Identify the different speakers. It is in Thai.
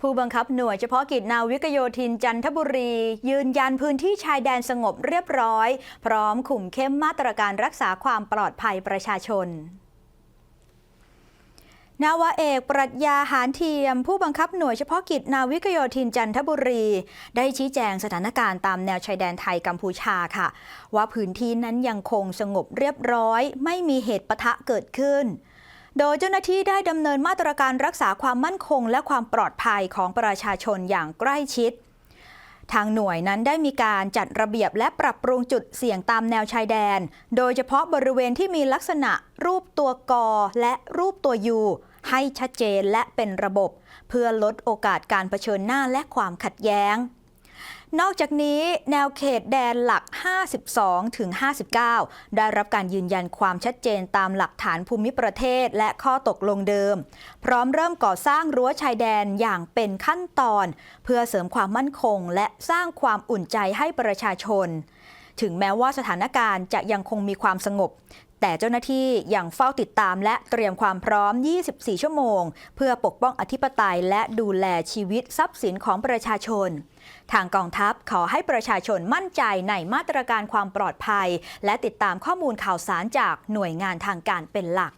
Speaker 1: ผู้บังคับหน่วยเฉพาะกิจนาวิกโยธินจันทบุรี ยืนยันพื้นที่ชายแดนสงบเรียบร้อย พร้อมคุมเข้มมาตรการรักษาความปลอดภัยประชาชนนาวาเอกปรัชญาหารเทียม ผู้บังคับหน่วยเฉพาะกิจนาวิกโยธินจันทบุรี ได้ชี้แจงสถานการณ์ตามแนวชายแดนไทยกัมพูชาค่ะ ว่าพื้นที่นั้นยังคงสงบเรียบร้อย ไม่มีเหตุปะทะเกิดขึ้น โดยเจ้าหน้าที่ได้ดำเนินมาตรการรักษาความมั่นคง และความปลอดภัยของประชาชนอย่างใกล้ชิด ทางหน่วยนั้นได้มีการจัดระเบียบและปรับปรุงจุดเสี่ยงตามแนวชายแดน โดยเฉพาะบริเวณที่มีลักษณะรูปตัวกอและรูปตัวยูให้ชัดเจนและเป็นระบบ เพื่อลดโอกาสการเผชิญหน้าและความขัดแย้ง นอกจากนี้แนวเขตแดนหลัก 52 ถึง 59 ได้รับการยืนยันความชัดเจนตามหลักฐานภูมิประเทศและข้อตกลงเดิม พร้อมเริ่มก่อสร้างรั้วชายแดนอย่างเป็นขั้นตอน เพื่อเสริมความมั่นคงและสร้างความอุ่นใจให้ประชาชน ถึงแม้ว่าสถานการณ์จะยังคงมีความสงบ แต่เจ้าหน้าที่ยังเฝ้าติดตามและเตรียมความพร้อม 24 ชั่วโมง เพื่อปกป้องอธิปไตยและดูแลชีวิตทรัพย์สินของประชาชน ทางกองทัพขอให้ประชาชนมั่นใจในมาตรการความปลอดภัย และติดตามข้อมูลข่าวสารจากหน่วยงานทางการเป็นหลัก